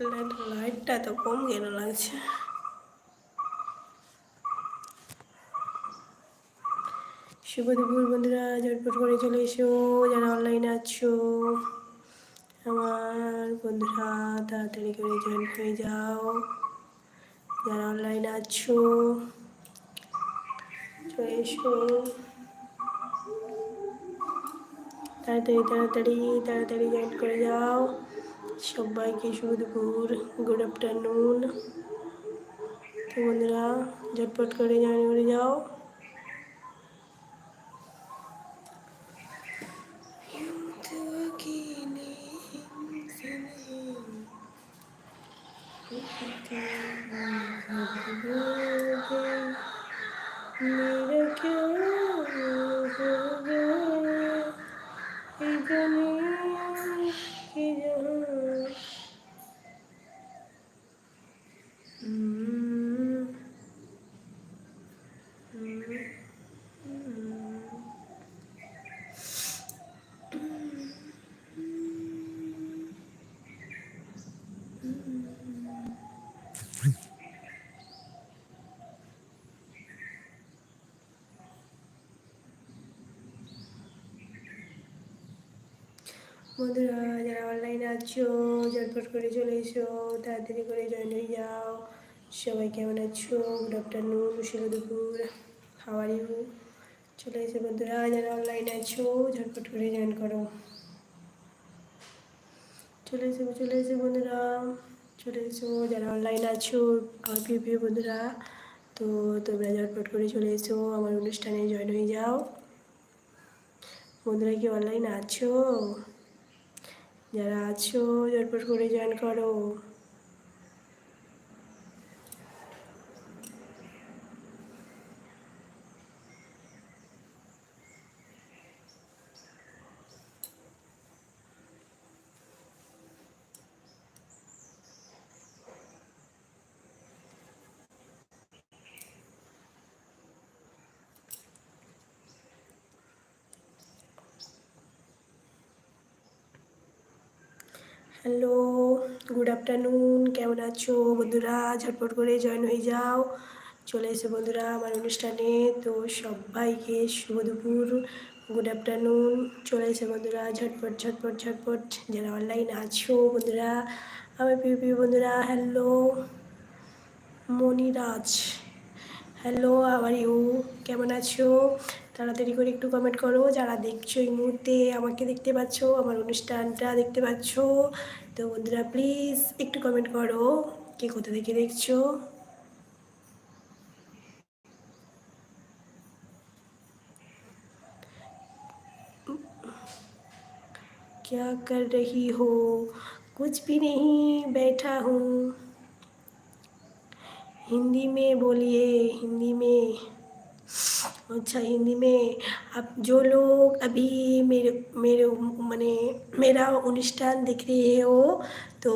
লাইটটা তো কম কেন লাগছে? শুভ দুপুর বন্ধুরা ঝটপট করে চলে এসো। যারা অনলাইনে আছো, আমার বন্ধুরা, তাড়াতাড়ি করে জয়েন হয়ে যাও। যারা অনলাইনে আছো, চলে এসো। তাড়াতাড়ি তাড়াতাড়ি তাড়াতাড়ি জয়েন করে যাও। সবাইকে শুভ দুপুর গুড আফটারনুন তো বন্ধুরা ঝটপট করে জয়েন যাও। বন্ধুরা, যারা অনলাইনে আছো ঝটপট করে চলে এসো, তাড়াতাড়ি করে জয়েন হয়ে যাও। সবাই কেমন আছো? গুড আফটারনুন শুভ দুপুর। হাওয়ার ইউ চলে এসো বন্ধুরা, যারা অনলাইনে আছো ঝটপট করে জয়েন করো। চলে এসো চলে এসো বন্ধুরা, চলে এসো যারা অনলাইনে আছো আমার প্রিয় প্রিয় বন্ধুরা, তো তোমরা ঝটপট করে চলে এসো, আমার অনুষ্ঠানে জয়েন হয়ে যাও। বন্ধুরা, কি অনলাইনে আছো? যারা আছো ঝটপট করে জয়েন করো। হ্যালো গুড আফটারনুন কেমন আছো বন্ধুরা? ঝটপট করে জয়েন হয়ে যাও। চলে এসো বন্ধুরা আমার অনুষ্ঠানে। তো সবাইকে শুভ দুপুর গুড আফটারনুন চলে এসো বন্ধুরা, ঝটপট ঝটপট ঝটপট। যারা অনলাইন আছো বন্ধুরা, আমার প্রিয় প্রিয় বন্ধুরা, হ্যালো, মনিরাজ। হ্যালো আবার ইউ কেমন আছো তাড়াতাড়ি করে একটু কমেন্ট করো যারা দেখছো এই মুহূর্তে আমাকে দেখতে পাচ্ছ আমার অনুষ্ঠানটা দেখতে পাচ্ছ তো বন্ধুরা প্লিজ একটু কমেন্ট করো কে কোথা থেকে দেখছো क्या कर रही हो कुछ भी नहीं बैठा हूँ हिंदी में बोलिए, हिंदी में। अच्छा हिंदी में। आप जो लोग अभी मेरे मेरे, मैंने, मेरा अनुष्ठान देख रहे हो तो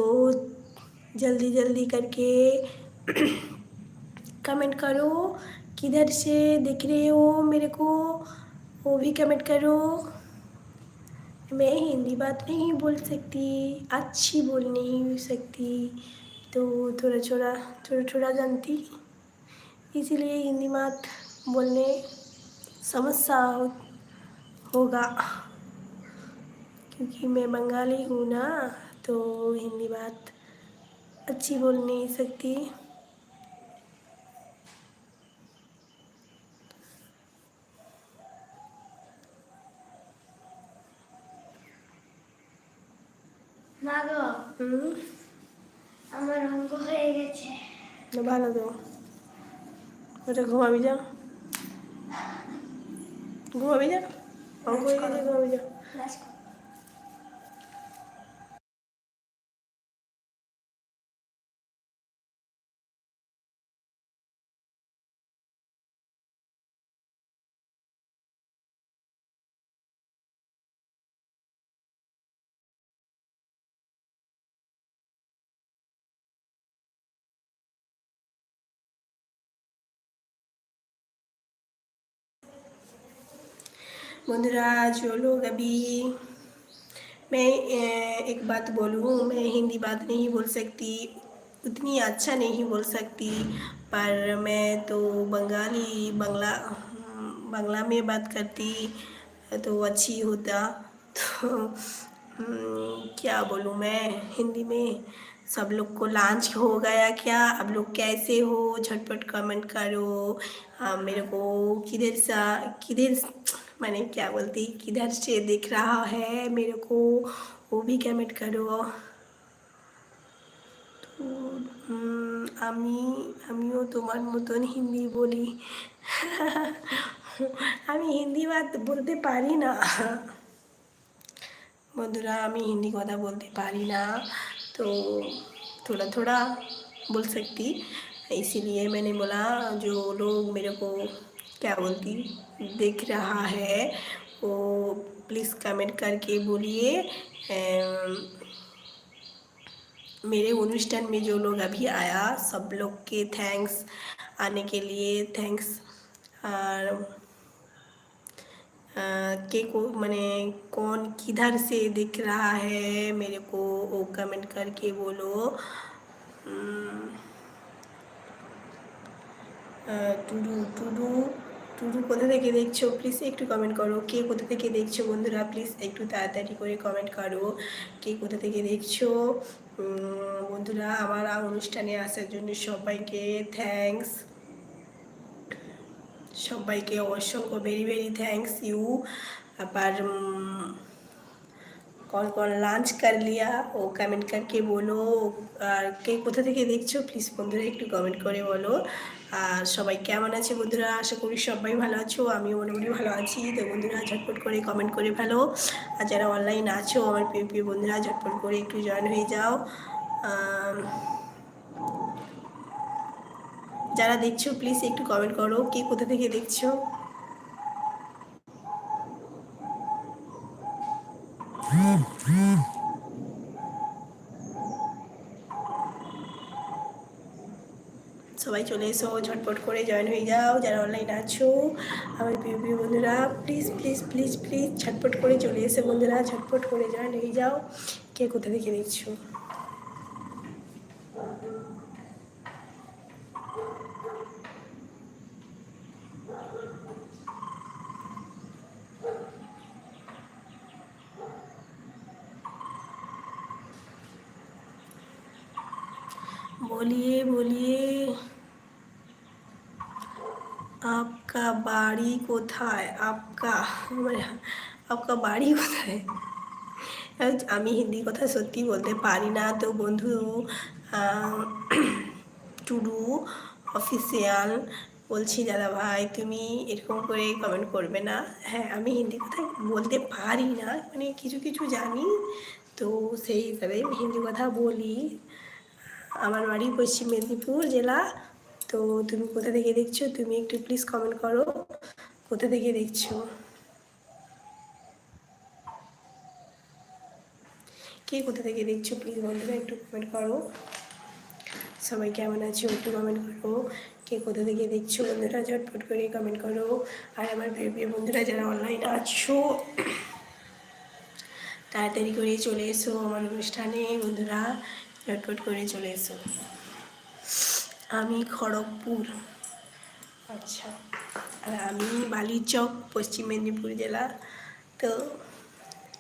जल्दी जल्दी करके कमेंट करो। किधर से देख रहे हो मेरे को, वो भी कमेंट करो। मैं हिंदी बात नहीं बोल सकती, अच्छी बोल नहीं सकती। तो थोड़ा छोड़ा थोड़ा थोड़ा जानती। इसीलिए हिंदी मात बोलने समस्या हो, होगा। क्योंकि मैं बंगाली हूँ ना तो हिंदी बात अच्छी बोल नहीं सकती। मागो আমার অঙ্গ হয়ে গেছে। ভালো তো। ওটা ঘুমাবি যা। ঘুমাবি যা? অঙ্ক হয়ে গেছে ঘুমাবি যা। बंधुरा लोग अभी मैं एक बात बोलूँ मैं हिंदी बात नहीं बोल सकती उतनी अच्छा नहीं बोल सकती पर मैं तो बंगाली बंगला बंगला में बात करती तो अच्छी होता तो हम्म, क्या बोलूँ मैं हिंदी में सब लोग को लॉन्च हो गया क्या? अब लोग कैसे हो? झटपट कमेंट करो। हाँ, मेरे को किधर सा किधर मैंने क्या बोलती किधर से दिख रहा है मेरे को वो भी कमेंट करो তো উম, আমি আমিও তোমার মতন হিন্দি বলি আমি হিন্দি বাদ বলতে পারি না বন্ধুরা আমি हिंदी কথা বলতে পারি না तो थोड़ा थोड़ा बोल सकती इसीलिए मैंने बोला जो लोग मेरे को क्या बोलती? देख रहा है। वो प्लीज़ कमेंट करके बोलिए। मेरे अनुष्ठान में जो लोग अभी आया, सब लोग के थैंक्स आने के लिए थैंक्स और के को, मैंने कौन किधर से दिख रहा है, मेरे को वो कमेंट करके बोलो। টুডু টুডু টুডু কোথা থেকে দেখছ? প্লিজ একটু কমেন্ট করো। কে কোথা থেকে দেখছ বন্ধুরা? প্লিজ একটু তাড়াতাড়ি করে কমেন্ট করো। কে কোথা থেকে দেখছ? বন্ধুরা, আমার অনুষ্ঠানে আসার জন্য সবাইকে থ্যাঙ্কস সবাইকে অসংখ্য ভেরি ভেরি থ্যাঙ্কস ইউ আবার कौन कौन लॉन्च कर लिया ও কমেন্ট करके বলো আর কে কোথা থেকে দেখছো প্লিজ বন্ধুরা একটু কমেন্ট করে বলো আর সবাই কেমন আছে বন্ধুরা আশা করি সবাই ভালো আছো আমিও মোটামুটি ভালো আছি তো বন্ধুরা ঝটপট করে কমেন্ট করে ফেলো আর যারা অনলাইন আছো আমার প্রিয় প্রিয় বন্ধুরা ঝটপট করে একটু জয়েন হয়ে যাও আম, যারা দেখছো প্লিজ একটু কমেন্ট করো কে কোথা থেকে দেখছো চলে এসো ঝটপট করে জয়েন হয়ে যাও যারা অনলাইন আছো আমার প্রিয় প্রিয় বন্ধুরা প্লিজ প্লিজ প্লিজ প্লিজ ঝটপট করে চলে এসে বন্ধুরা ঝটপট করে জয়েন হয়ে যাও কে কোথা থেকে দেখছো बोलिए बोलिए আপকা বাড়ি কোথায় আপকা মানে আপকা বাড়ি কোথায় আমি হিন্দি কথা সত্যি বলতে পারি না। তো বন্ধু টুডু, অফিসিয়াল বলছি দাদা ভাই, তুমি এরকম করে কমেন্ট করবে না। হ্যাঁ আমি হিন্দি কথা বলতে পারি না মানে কিছু কিছু জানি। তো সেই হিসাবে হিন্দি কথা বলি। আমার বাড়ি পশ্চিম মেদিনীপুর জেলা। তো তুমি কোথা থেকে দেখছ? তুমি একটু প্লিজ কমেন্ট করো। কোথা থেকে দেখছ? কে কোথা থেকে দেখছ? প্লিজ বন্ধুরা একটু কমেন্ট করো। সবাই কেমন আছো? একটু কমেন্ট করো। কে কোথা থেকে দেখছ? বন্ধুরা ঝটপট করে কমেন্ট করো। আর আমার প্রিয় বন্ধুরা যারা অনলাইন আছো, তাড়াতাড়ি করে চলে এসো আমার অনুষ্ঠানে। বন্ধুরা, ঝটপট করে চলে এসো। আমি খড়গপুর। আচ্ছা আর আমি বালিচক, পশ্চিম মেদিনীপুর জেলা। তো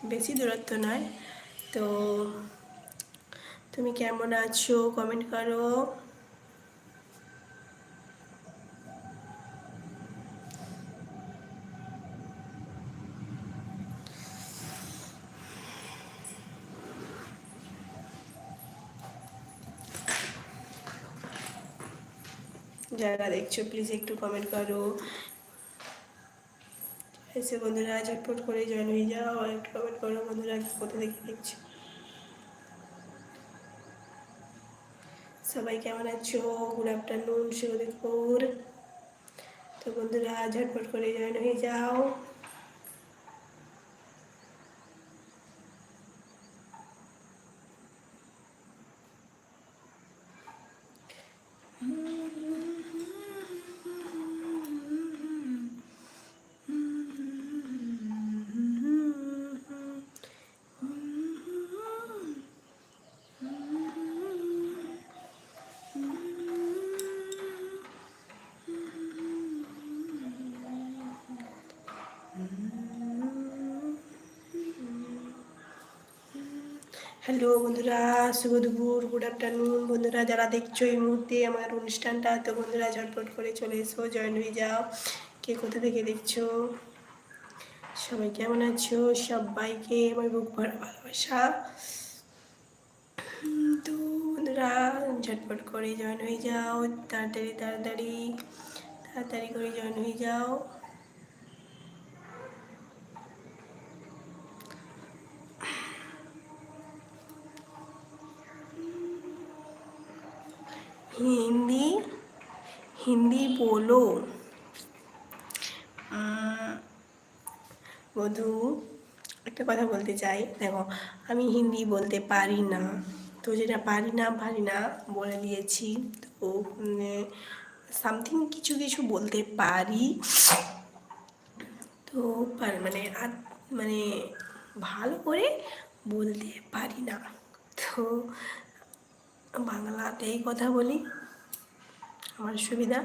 বেশি দূরত্ব নয়। তো তুমি কেমন আছো? কমেন্ট করো। যারা দেখছ প্লিজ একটু কমেন্ট করো। এসে বন্ধুরা ঝটপট করে জয়েন হয়ে যাও আর একটু কমেন্ট করো বন্ধুরা কোথা থেকে দেখছ। সবাই কেমন আছো? গুড আফটারনুন শুভদীপুর তো বন্ধুরা ঝটপট করে জয়েন হয়ে যাও। হ্যালো বন্ধুরা, শুভ দুপুর গুড আফটারনুন বন্ধুরা, যারা দেখছ এই মুহূর্তে আমার অনুষ্ঠানটা, তো বন্ধুরা ঝটপট করে চলে এসো জয়েন হয়ে যাও। কে কোথা থেকে দেখছ? সবাই কেমন আছো? সবাইকে আমার বুক ভরা ভালোবাসা। তো বন্ধুরা, ঝটপট করে জয়েন হয়ে যাও, তাড়াতাড়ি তাড়াতাড়ি তাড়াতাড়ি করে জয়েন হয়ে যাও। হিন্দি হিন্দি বলো। বধু, একটা কথা বলতে চাই। দেখো, আমি হিন্দি বলতে পারি না। তো যেটা পারি না পারি না বলে দিয়েছি। তো সামথিং কিছু কিছু বলতে পারি। তো মানে মানে ভালো করে বলতে পারি না। তো বাংলাতেই কথা বলি। আমার সুবিধা।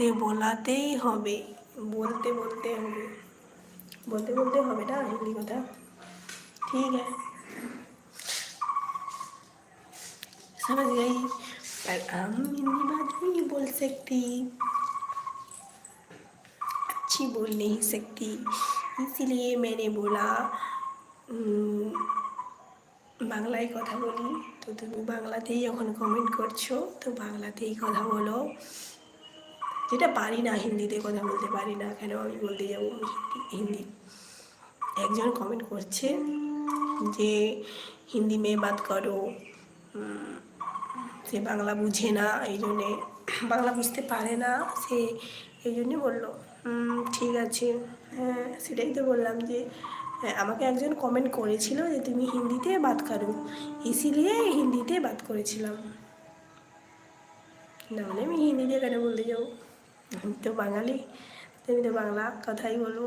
বলাতে বলাতেই হবে বলতে বলতে হবে বলতে বলতে হবে না হিন্দি কথা ठीक है समझ गई पर हम हिंदी बात नहीं बोल सकती अच्छी बोल नहीं सकती इसीलिए मैंने बोला উম, বাংলায় কথা বলি তো তুমি বাংলাতেই যখন কমেন্ট করছো তো বাংলাতেই কথা বলো যেটা পারি না হিন্দিতে কথা বলতে পারি না কেন আমি বলতে যাব হিন্দি? একজন কমেন্ট করছে যে হিন্দি মেয়ে বাদ করো। সে বাংলা বুঝে না এই জন্যে বাংলা বুঝতে পারে না সে এই জন্যে বলল। ঠিক আছে। হ্যাঁ সেটাই তো বললাম যে হ্যাঁ, আমাকে একজন কমেন্ট করেছিল যে তুমি হিন্দিতে বাদ করো। ইসিলিয়ে হিন্দিতে বাদ করেছিলাম। নাহলে আমি হিন্দিতে কেন বলতে যাব? আমি তো বাঙালি, তুমি তো বাংলা কথাই বলব।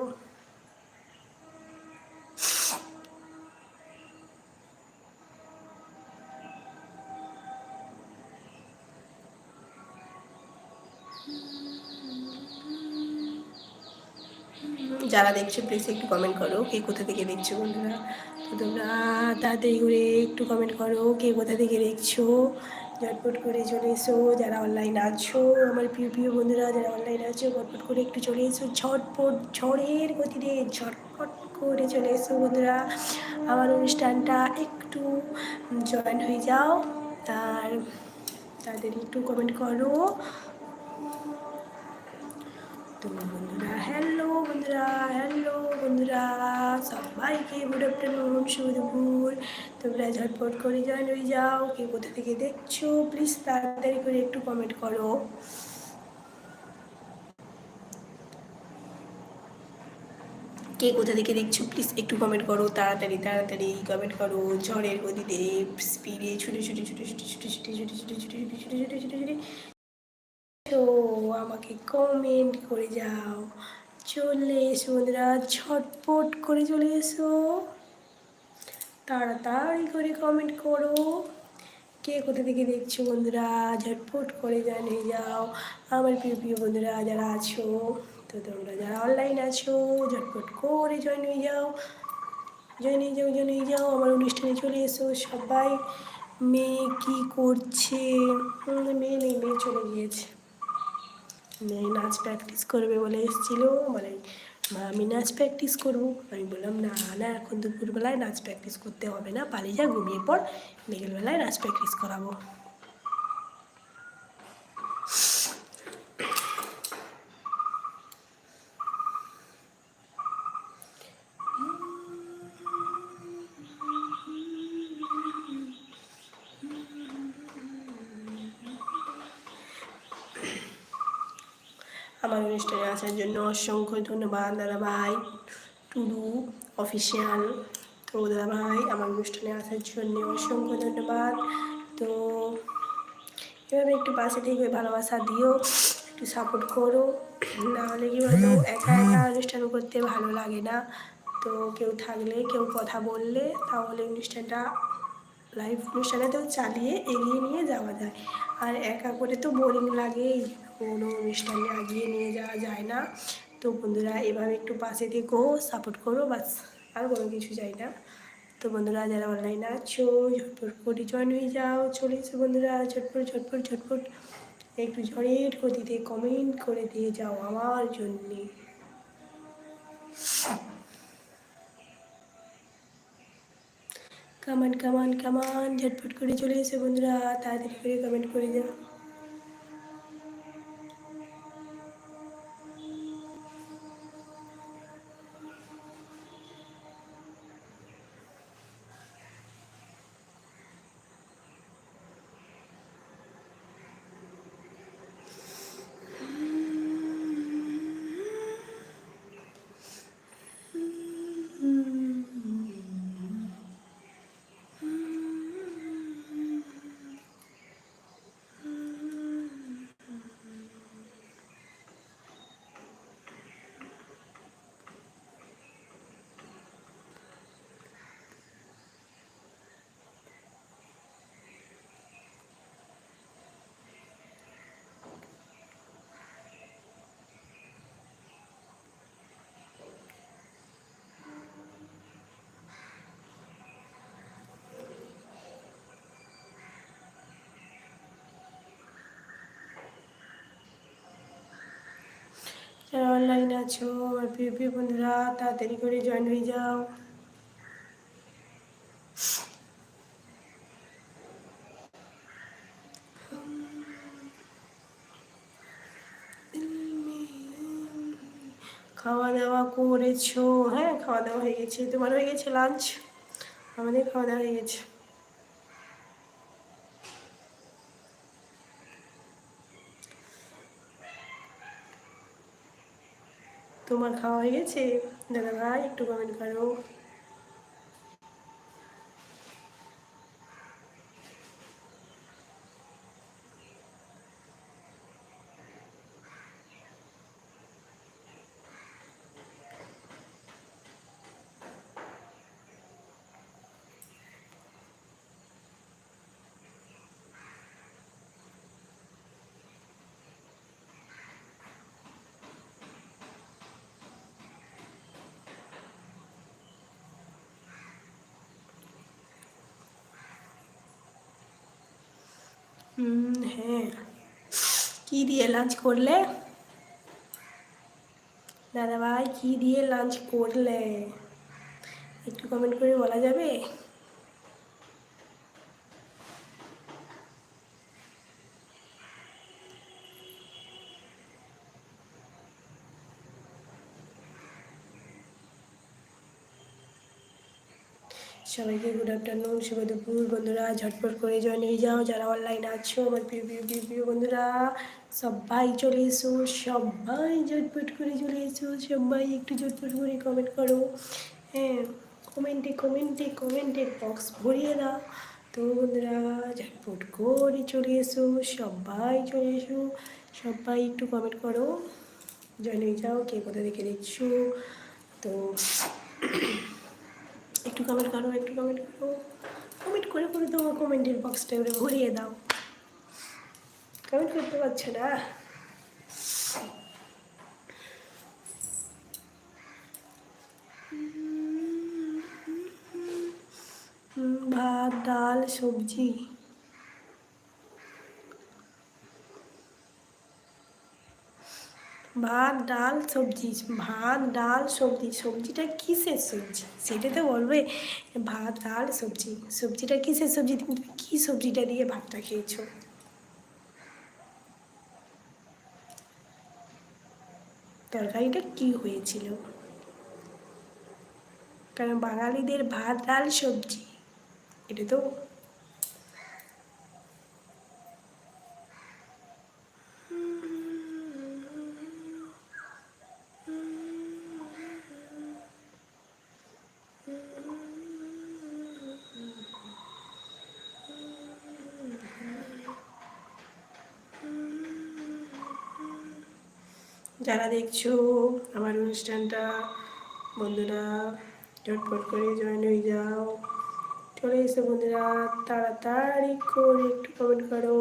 যারা দেখছ প্লিজ একটু কমেন্ট করো, কে কোথা থেকে দেখছ বন্ধুরা? তো তোমরা তাড়াতাড়ি করে একটু কমেন্ট করো, কে কোথা থেকে দেখছ? ঝটপট করে চলে এসো, যারা অনলাইন আছো, আমার প্রিয় প্রিয় বন্ধুরা, যারা অনলাইন আছো, ঝটপট করে একটু চলে এসো, ঝটপট, ঝড়ের গতিতে ঝটপট করে চলে এসো বন্ধুরা। আমার অনুষ্ঠানটা একটু জয়েন হয়ে যাও, আর তাদের একটু কমেন্ট করো। তো হ্যালো বন্ধুরা হ্যালো বন্ধুরা সবাইকে গুড আফটারনুন শুভ তোমরা ঝটপট করে জয়েন হয়ে যাও কে কোথা থেকে দেখছ প্লিজ তাড়াতাড়ি করে একটু কমেন্ট করো কে কোথা থেকে দেখছ প্লিজ একটু কমেন্ট করো তাড়াতাড়ি তাড়াতাড়ি কমেন্ট করো ঝড়ের গতিতে স্পিডে ছুটে ছুটে ছুটে ছুটে ছুটে ছুটে ছুটে ছুটে ছুটে ছুটে ছুটে ছুটে ছুটে ছুটে আমাকে কমেন্ট করে যাও চলে এসো বন্ধুরা, ঝটপট করে চলে এসো। তাড়াতাড়ি করে কমেন্ট করো। কে কোথা থেকে দেখছ বন্ধুরা? ঝটপট করে জানিয়ে যাও। আমার প্রিয় প্রিয় বন্ধুরা, যারা আছো, তো তোমরা যারা অনলাইন আছো, ঝটপট করে জয়েন হয়ে যাও। জয়েন হয়ে যাও জয়েন হয়ে যাও। আমার অনুষ্ঠানে চলে এসো সবাই। মেয়ে কি করছে? মেয়ে নেই, মেয়ে চলে গিয়েছে। মেয়ে নাচ প্র্যাকটিস করবে বলে এসেছিল মানে মা আমি নাচ প্র্যাকটিস করব। আমি বললাম, না না, এখন দুপুরবেলায় নাচ প্র্যাকটিস করতে হবে না, পালিয়ে যা, ঘুমিয়ে পর বিকেলবেলায় নাচ প্র্যাকটিস করাবো আমার অনুষ্ঠানে আসার জন্য অসংখ্য ধন্যবাদ, দাদা ভাই টুডু অফিসিয়াল তো দাদা ভাই, আমার অনুষ্ঠানে আসার জন্য অসংখ্য ধন্যবাদ। তো এভাবে একটু পাশে থেকে ভালোবাসা দিও, একটু সাপোর্ট করো। নাহলে কি বলতো, একা একা অনুষ্ঠান করতে ভালো লাগে না। তো কেউ থাকলে, কেউ কথা বললে, তাহলে অনুষ্ঠানটা লাইভ অনুষ্ঠানে তো চালিয়ে এগিয়ে নিয়ে যাওয়া যায়। আর একা করে তো বোরিং লাগে কোনো অনুষ্ঠানে আগিয়ে নিয়ে যাওয়া যায় না। তো বন্ধুরা এভাবে একটু পাশে থেকো সাপোর্ট করো, বাস। আর কোনো কিছু চাই না। তো বন্ধুরা, যারা অনলাইনে আছো, ঝটপট করে জয়েন হয়ে যাও। চলে এসো বন্ধুরা, ঝটপট ঝটপট ঝটপট। একটু ঝড়ের গতিতে কমেন্ট করে দিয়ে যাও আমার জন্যে। কামান কামান কামান ঝটপট করে চলে এসে বন্ধুরা, তাড়াতাড়ি করে কমেন্ট করে যাও। যারা অনলাইন আছো, আমার প্রিয় প্রিয় বন্ধুরা, তাড়াতাড়ি করে জয়েন হয়ে যাও। খাওয়া দাওয়া করেছ? হ্যাঁ খাওয়া দাওয়া হয়ে গেছে। তোমার হয়ে গেছে লাঞ্চ আমাদের খাওয়া দাওয়া হয়ে গেছে। তোমার খাওয়া হয়ে গেছে? দাদা ভাই একটু কমেন্ট করো হুম হ্যাঁ কি দিয়ে লাঞ্চ করলে? দাদা ভাই কি দিয়ে লাঞ্চ করলে। একটু কমেন্ট করে বলা যাবে? সবাইকে গুড আফটারনুন শুভ দুপুর বন্ধুরা, ঝটপট করে জয়েন হয়ে যাও যারা অনলাইন আছো, আমার প্রিয় প্রিয় প্রিয় প্রিয় বন্ধুরা। সবাই চলে এসো, সবাই ঝটপট করে চলে এসো, সবাই একটু ঝটপট করে কমেন্ট করো। হ্যাঁ কমেন্টে কমেন্টে কমেন্টের বক্স ভরিয়ে দাও তো বন্ধুরা, ঝটপট করে চলে এসো, সবাই চলে এসো, সবাই একটু কমেন্ট করো। জয়েন হয়ে যাও, কে কোথা থেকে দেখছ? তো একটু কমেন্ট করো, একটু কমেন্ট করো। কমেন্ট করে করে তোমার কমেন্টের বক্সটা এবারে ভরিয়ে দাও। কমেন্ট করতে পারছে না? ভাত, ডাল, সবজি। ভাত, ডাল, সবজি, ভাত, ডাল, সবজি, সবজিটা কিসের সবজি? সেটা তো বলবে ভাত, ডাল, সবজি। সবজিটা কিসের সবজি? তুমি কী সবজিটা দিয়ে ভাতটা খেয়েছো? তরকারিটা কি হয়েছিল? কারণ বাঙালিদের ভাত, ডাল, সবজি, এটা তো যারা দেখছ আমার অনুষ্ঠানটা, বন্ধুরা, ঝটপট করে জয়েন হয়ে যাও। চলে এসো বন্ধুরা, তাড়াতাড়ি করে একটু কমেন্ট করো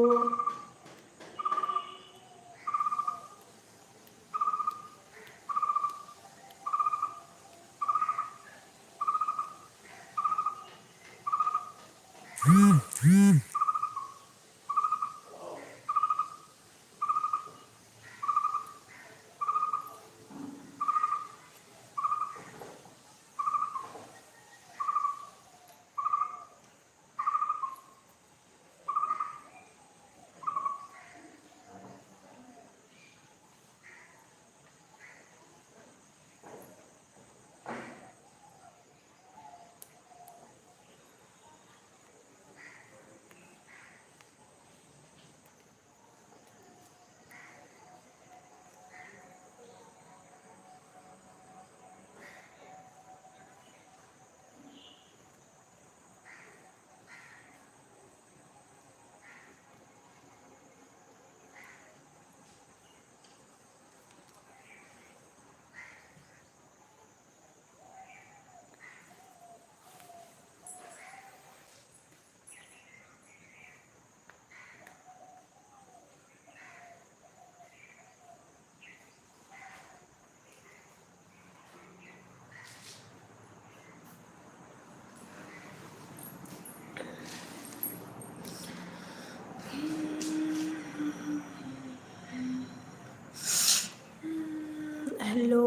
হ্যালো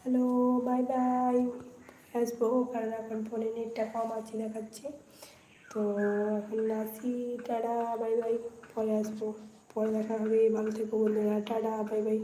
হ্যালো বাই বাই আসব, কারণ এখন ফোনে নেটটা কম আছে দেখাচ্ছে। তো এখন আসি টাটা বাই বাই পরে আসব। পরে দেখা হবে, ভালো থেকো বন্ধুরা, টাটা বাই বাই